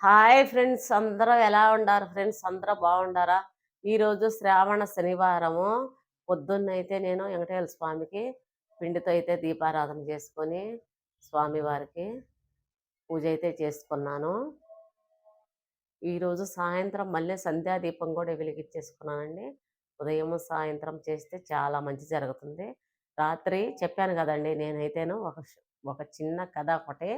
Hi friends అందరూ ఎలా ఉండారు ఫ్రెండ్స్ అందరూ బాగుండారా ఈరోజు శ్రావణ శనివారము. పొద్దున్నైతే నేను వెంకటేశ్వర స్వామికి పిండితో అయితే దీపారాధన చేసుకొని స్వామివారికి పూజ అయితే చేసుకున్నాను. ఈరోజు సాయంత్రం మళ్ళీ సంధ్యా దీపం కూడా వెలిగించేసుకున్నానండి. ఉదయం సాయంత్రం చేస్తే చాలా మంచి జరుగుతుంది. రాత్రి చెప్పాను కదండి నేనైతేను ఒక ఒక చిన్న కథ ఒకటి.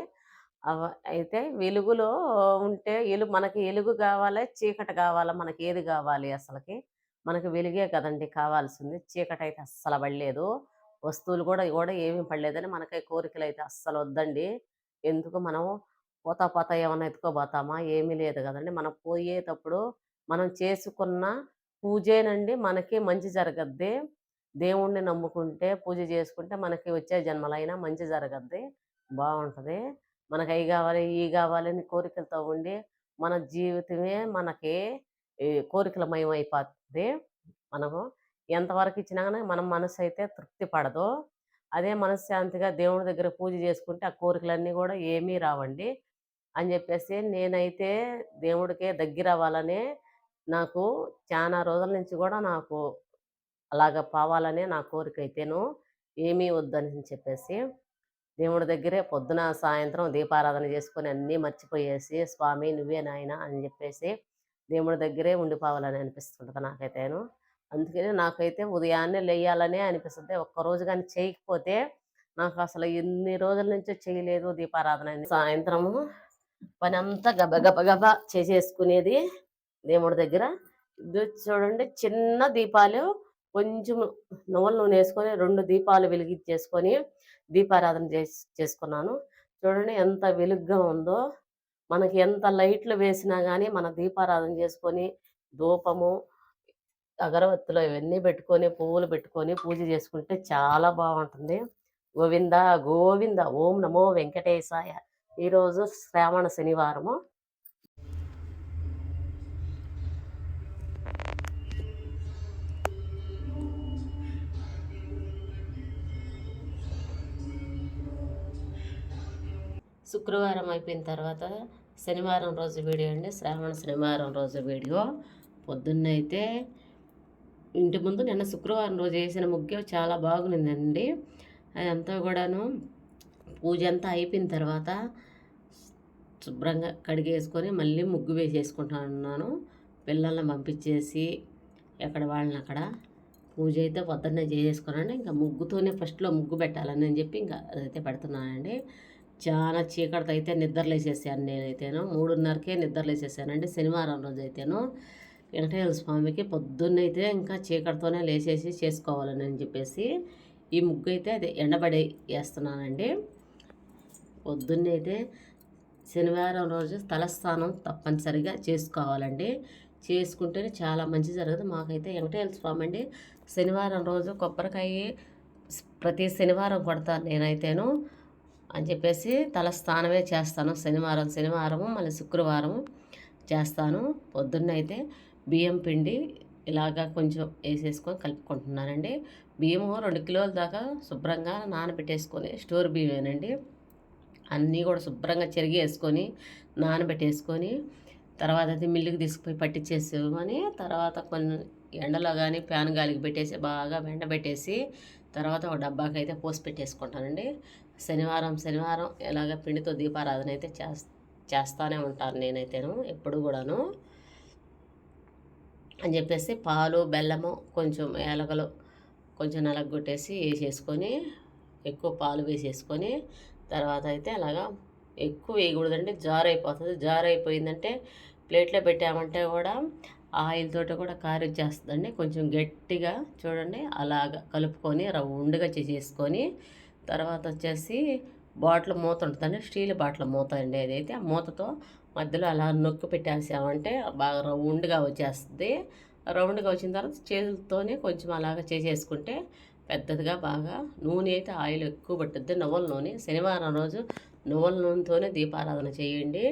అవ- అయితే వెలుగులో ఉంటే ఎలు మనకి ఎలుగు కావాలి చీకటి కావాలా మనకి ఏది కావాలి అసలుకి? మనకి వెలుగే కదండి కావాల్సింది. చీకటి అయితే అస్సలు పడలేదు. వస్తువులు కూడా కూడా ఏమీ పడలేదని మనకి కోరికలు అయితే అస్సలు వద్దండి. ఎందుకు మనం పోతా పోతా ఏమైనా ఎత్తుకోబోతామా? ఏమీ లేదు కదండి. మనం పోయేటప్పుడు మనం చేసుకున్న పూజేనండి మనకి మంచి జరగద్ది. దేవుణ్ణి నమ్ముకుంటే పూజ చేసుకుంటే మనకి వచ్చే జన్మలైనా మంచి జరగద్ది. బాగుంటుంది. మనకు అవి కావాలి ఇవి కావాలని కోరికలతో ఉండి మన జీవితమే మనకి ఈ కోరికలమయం అయిపోతుంది మనము ఎంతవరకు ఇచ్చినా కానీ మన మనసు అయితే తృప్తి పడదు. అదే మనశ్శాంతిగా దేవుడి దగ్గర పూజ చేసుకుంటే ఆ కోరికలన్నీ కూడా ఏమీ రావండి. అని చెప్పేసి నేనైతే దేవుడికే దగ్గర అవ్వాలనే నాకు చాలా రోజుల నుంచి కూడా నాకు అలాగ పోవాలనే నా కోరిక అయితేను ఏమీ వద్దని చెప్పేసి దేవుడి దగ్గరే పొద్దున సాయంత్రం దీపారాధన చేసుకొని అన్నీ మర్చిపోయేసి స్వామి నువ్వే నాయన అని చెప్పేసి దేవుడి దగ్గరే ఉండిపోవాలని అనిపిస్తుంటుంది నాకైతేను. అందుకని నాకైతే ఉదయాన్నే లేయాలనే అనిపిస్తుంది. ఒక్కరోజు కానీ చేయకపోతే నాకు అసలు ఎన్ని రోజుల నుంచో చేయలేదు దీపారాధన. సాయంత్రము పని అంతా గబ గబ గబ చేసేసుకునేది దేవుడి దగ్గర. చూడండి చిన్న దీపాలు కొంచెం నువ్వుల నూనె వేసుకొని రెండు దీపాలు వెలిగించేసుకొని దీపారాధన చేసి చేసుకున్నాను. చూడండి ఎంత వెలుగ్గా ఉందో. మనకి ఎంత లైట్లు వేసినా కానీ మన దీపారాధన చేసుకొని ధూపము అగరవత్తులు ఇవన్నీ పెట్టుకొని పువ్వులు పెట్టుకొని పూజ చేసుకుంటే చాలా బాగుంటుంది. గోవింద గోవింద ఓం నమో వెంకటేశాయ. ఈరోజు శ్రావణ శనివారము. శుక్రవారం అయిపోయిన తర్వాత శనివారం రోజు వీడియో అండి. శ్రావణ శనివారం రోజు వీడియో. పొద్దున్నైతే ఇంటి ముందు నిన్న శుక్రవారం రోజు వేసిన ముగ్గు చాలా బాగుందండి. అదంతా కూడాను పూజ అంతా అయిపోయిన తర్వాత శుభ్రంగా కడిగేసుకొని మళ్ళీ ముగ్గు వేసేసుకుంటున్నాను పిల్లల్ని పంపించేసి ఎక్కడ వాళ్ళని అక్కడ పూజ అయితే పొద్దున్నే చేసేసుకున్నాను. ఇంకా ముగ్గుతోనే ఫస్ట్లో ముగ్గు పెట్టాలని అని చెప్పి ఇంకా అదైతే పెడుతున్నానండి. చాలా చీకటితో అయితే నిద్రలేసేసాను నేనైతేను. మూడున్నరకే నిద్రలేసేసానండి శనివారం రోజు అయితేను వెంకటేశ్వర స్వామికి పొద్దున్నైతే ఇంకా చీకటితోనే లేచేసి చేసుకోవాలని అని చెప్పేసి ఈ ముగ్గు అయితే అది ఎండబడి వేస్తున్నానండి. పొద్దున్నైతే శనివారం రోజు తలస్నానం తప్పనిసరిగా చేసుకోవాలండి. చేసుకుంటేనే చాలా మంచి జరగదు మాకైతే వెంకటేశ్వర స్వామి అండి శనివారం రోజు కొబ్బరికాయ ప్రతి శనివారం కొడతాను నేనైతేను. అని చెప్పేసి తల స్నానమే చేస్తాను. శనివారం శనివారము మళ్ళీ శుక్రవారం చేస్తాను. పొద్దున్న అయితే బియ్యం పిండి ఇలాగా కొంచెం వేసేసుకొని కలుపుకుంటున్నానండి. బియ్యము రెండు కిలోల దాకా శుభ్రంగా నానబెట్టేసుకొని స్టోర్ బియ్యమేనండి. అన్నీ కూడా శుభ్రంగా చెరిగి వేసుకొని నానబెట్టేసుకొని తర్వాత అది మిల్లుకి తీసుకుపోయి పట్టించేసుకొని తర్వాత కొన్ని ఎండలో కానీ ఫ్యాన్ గాలికి పెట్టేసి బాగా ఎండబెట్టేసి తర్వాత ఒక డబ్బాకి అయితే పోసి పెట్టేసుకుంటానండి. శనివారం శనివారం ఎలాగ పిండితో దీపారాధన అయితే చేస్ చేస్తానే ఉంటాను నేనైతేను ఎప్పుడు కూడాను. అని చెప్పేసి పాలు బెల్లము కొంచెం ఏలకలు కొంచెం నలగొట్టేసి వేసేసుకొని ఎక్కువ పాలు వేసేసుకొని తర్వాత అయితే అలాగా ఎక్కువ వేయకూడదండి జార్ అయిపోతుంది జార్ అయిపోయిందంటే ప్లేట్లో పెట్టామంటే కూడా ఆయిల్ తోట కూడా కారిచ్చేస్తుందండి కొంచెం గట్టిగా చూడండి అలాగా కలుపుకొని రౌండ్గా చేసేసుకొని తర్వాత వచ్చేసి బాటిల్ మూత ఉంటుందండి. స్టీల్ బాటిల్ మూత అండి అదైతే ఆ మూతతో మధ్యలో అలా నొక్కి పెట్టేసామంటే బాగా రౌండ్గా వచ్చేస్తుంది. రౌండ్గా వచ్చిన తర్వాత చేతులతోనే కొంచెం అలాగ చేసేసుకుంటే పెద్దదిగా బాగా నూనె అయితే ఆయిల్ ఎక్కువ పట్టుద్ది. నువ్వుల నూనె. శనివారం రోజు నువ్వుల నూనెతోనే దీపారాధన చేయండి.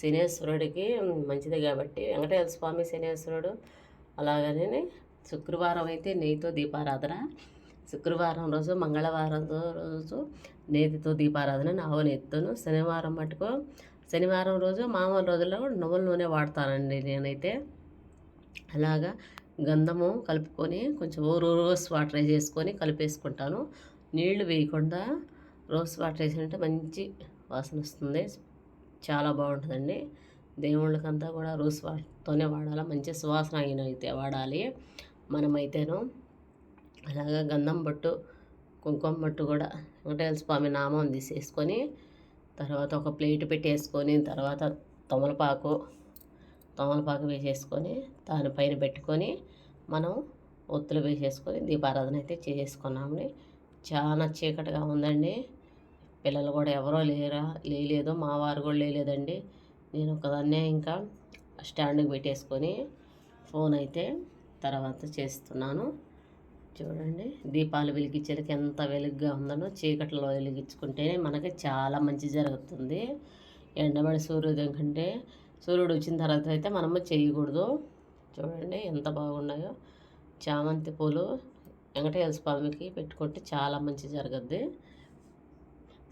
శనేశ్వరుడికి మంచిది కాబట్టి వెంకటేశ్వర స్వామి శనేశ్వరుడు అలాగనే శుక్రవారం అయితే నెయ్యితో దీపారాధన. శుక్రవారం రోజు మంగళవారం రోజు నేతితో దీపారాధన ఆవు నేతితోను. శనివారం మటుకు శనివారం రోజు మామూలు రోజుల్లో కూడా నువ్వుల నూనె వాడతానండి నేనైతే. అలాగా గంధము కలుపుకొని కొంచెం రోస్ వాటర్ వేసేసుకొని కలిపేసుకుంటాను. నీళ్ళు వేయకుండా రోస్ వాటర్ వేసినట్టే మంచి వాసన వస్తుంది. చాలా బాగుంటుందండి. దేవుళ్ళకంతా కూడా రోస్ వాటర్తోనే వాడాలి. మంచి సువాసన అయిన అయితే వాడాలి మనమైతేను. అలాగా గంధం బొట్టు కుంకుమ బొట్టు కూడా వెంకటేశ్వర స్వామి నామం తీసేసుకొని తర్వాత ఒక ప్లేట్ పెట్టేసుకొని తర్వాత తమలపాకు తమలపాకు వేసేసుకొని దానిపైన పెట్టుకొని మనం ఒత్తులు వేసేసుకొని దీపారాధన అయితే చేసుకున్నామండి. చాలా చీకటిగా ఉందండి. పిల్లలు కూడా ఎవరో లేరా లేలేదు మా వారు కూడా లేలేదండి. నేను ఒకదాన్నే ఇంకా స్టాండ్కి పెట్టేసుకొని ఫోన్ అయితే తర్వాత చేస్తున్నాను. చూడండి. దీపాలు వెలిగించేందుకు ఎంత వెలుగుగా ఉందనో చీకట్లో వెలిగించుకుంటేనే మనకి చాలా మంచి జరుగుతుంది. ఎండబడి సూర్యోదయం కంటే సూర్యుడు వచ్చిన తర్వాత అయితే మనము చేయకూడదు. చూడండి ఎంత బాగున్నాయో. చామంతి పూలు వెంకటేశ్వర స్వామికి పెట్టుకుంటే చాలా మంచి జరుగుద్ది.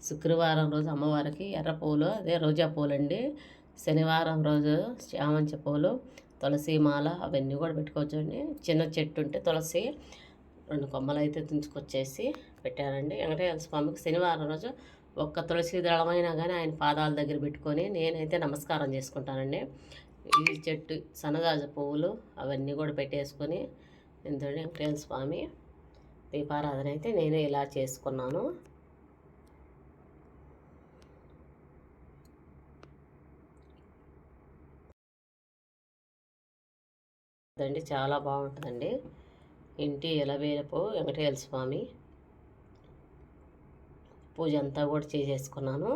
శుక్రవారం రోజు అమ్మవారికి ఎర్ర పూలు అదే రోజా పూలు అండి శనివారం రోజు చామంతి పూలు తులసి మాల అవన్నీ కూడా పెట్టుకోవచ్చు అండి చిన్న చెట్టు ఉంటే తులసి రెండు కొమ్మలు అయితే తుంచుకొచ్చేసి పెట్టానండి వెంకటేశ్వర స్వామికి శనివారం రోజు ఒక్క తులసి దళమైనా కానీ ఆయన పాదాల దగ్గర పెట్టుకొని నేనైతే నమస్కారం చేసుకుంటానండి. ఈ చెట్టు సన్నజాజ పువ్వులు అవన్నీ కూడా పెట్టేసుకొని ఎందుకంటే వెంకటేశ్వర స్వామి దీపారాధన అయితే నేనే ఇలా చేసుకున్నాను. అండి చాలా బాగుంటుందండి. ఇంటి ఎలవేలపు వెంకటేశ్వర స్వామి పూజ అంతా కూడా చేసేసుకున్నాను.